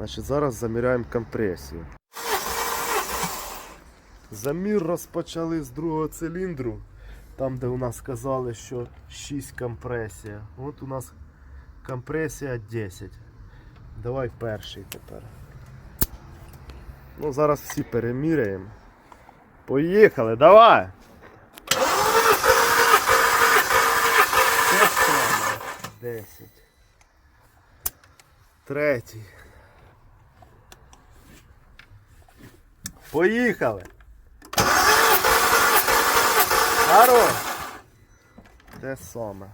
Значить, зараз заміряємо компресію. Замір розпочали з другого циліндру. Там, де у нас сказали, що 6 компресія. От у нас компресія 10. Давай перший тепер. Ну, зараз всі переміряємо. Поїхали, давай! 10. Третій. Поїхали! Хорош! Те саме.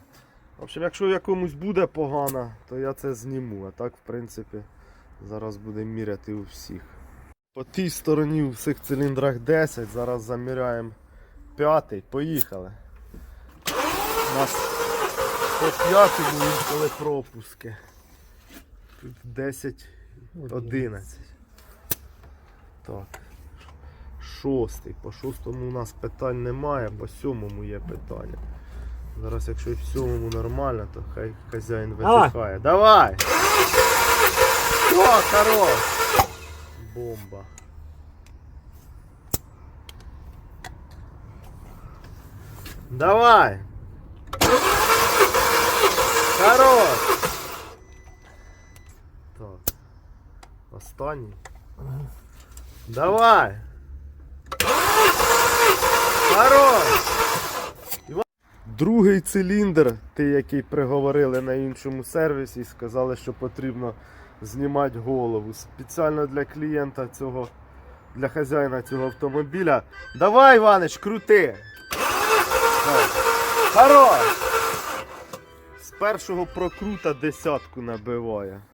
В общем, якщо якомусь буде погано, то я це зніму. А так, в принципі, зараз будемо міряти у всіх. По тій стороні у всіх циліндрах 10, зараз заміряємо п'ятий. Поїхали. У нас по п'ятому інколи пропуски. Тут 10, 11. Так. Шостий. По шостому у нас питань немає, по сьомому є питання. Зараз, якщо в сьомому нормально, то хай хазяїн видихає. Давай! О, хорош! Бомба. Давай! Хорош! Так. Останній. Давай! Другий циліндр, ти який приговорили на іншому сервісі, сказали, що потрібно знімати голову. Спеціально для клієнта цього, для хазяїна цього автомобіля. Давай, Іванич, крути! Так. Хорош! З першого прокрута десятку набиває.